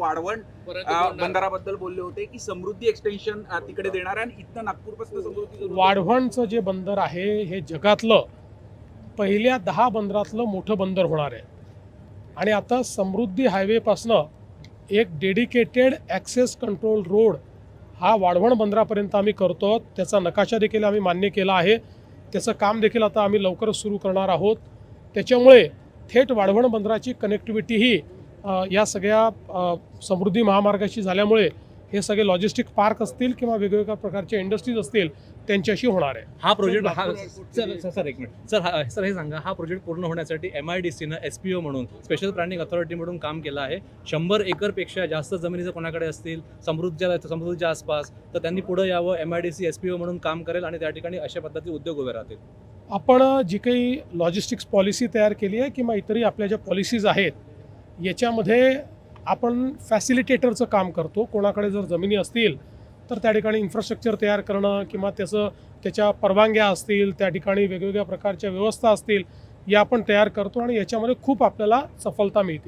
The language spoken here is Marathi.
वाढवण. बंदराबद्दल बोलले होते की समृद्धी एक्सटेन्शन तिकडे देणार आहे आणि इथनं नागपूरपासून समृद्धी जर- वाढवणचं जे बंदर आहे हे जगातलं पहिल्या दहा बंदरातलं मोठं बंदर होणार आहे. आणि आता समृद्धी हायवेपासनं एक डेडिकेटेड ॲक्सेस कंट्रोल रोड हा वाढवण बंदरापर्यंत आम्ही करतो. त्याचा नकाशा देखील आम्ही मान्य केला आहे. त्याचं काम देखील आता आम्ही लवकरच सुरू करणार आहोत. त्याच्यामुळे थेट वाढवण बंदराची कनेक्टिव्हिटीही अ, या सगळ्या समृद्धी महामार्गाशी झाल्यामुळे हे सगळे लॉजिस्टिक पार्क असतील किंवा वेगवेगळ्या प्रकारच्या इंडस्ट्रीज असतील त्यांच्याशी होणार आहे. हा प्रोजेक्ट हा सर सर सर एक मिनिट सर हा सर हे सांगा हा प्रोजेक्ट पूर्ण होण्यासाठी एम आय डी सीनं एस पी ओ म्हणून स्पेशल प्लॅनिंग अथॉरिटी म्हणून काम केलं आहे. शंभर एकरपेक्षा जास्त जमिनी जर कोणाकडे असतील समृद्धच्या समृद्धीच्या आसपास तर त्यांनी पुढे यावं M I D C S P O म्हणून काम करेल आणि त्या ठिकाणी अशा पद्धती उद्योग उभे राहतील. आपण जी काही लॉजिस्टिक्स पॉलिसी तयार केली आहे किंवा इतरही आपल्या ज्या पॉलिसीज आहेत याच्यामध्ये आपण फॅसिलिटेटरचं काम करतो. कोणाकडे जर जमिनी असतील तर त्या ठिकाणी इन्फ्रास्ट्रक्चर तयार करणं किंवा त्याचं त्याच्या परवानग्या असतील त्या ठिकाणी वेगवेगळ्या प्रकारच्या व्यवस्था असतील या आपण तयार करतो आणि याच्यामध्ये खूप आपल्याला सफलता मिळते.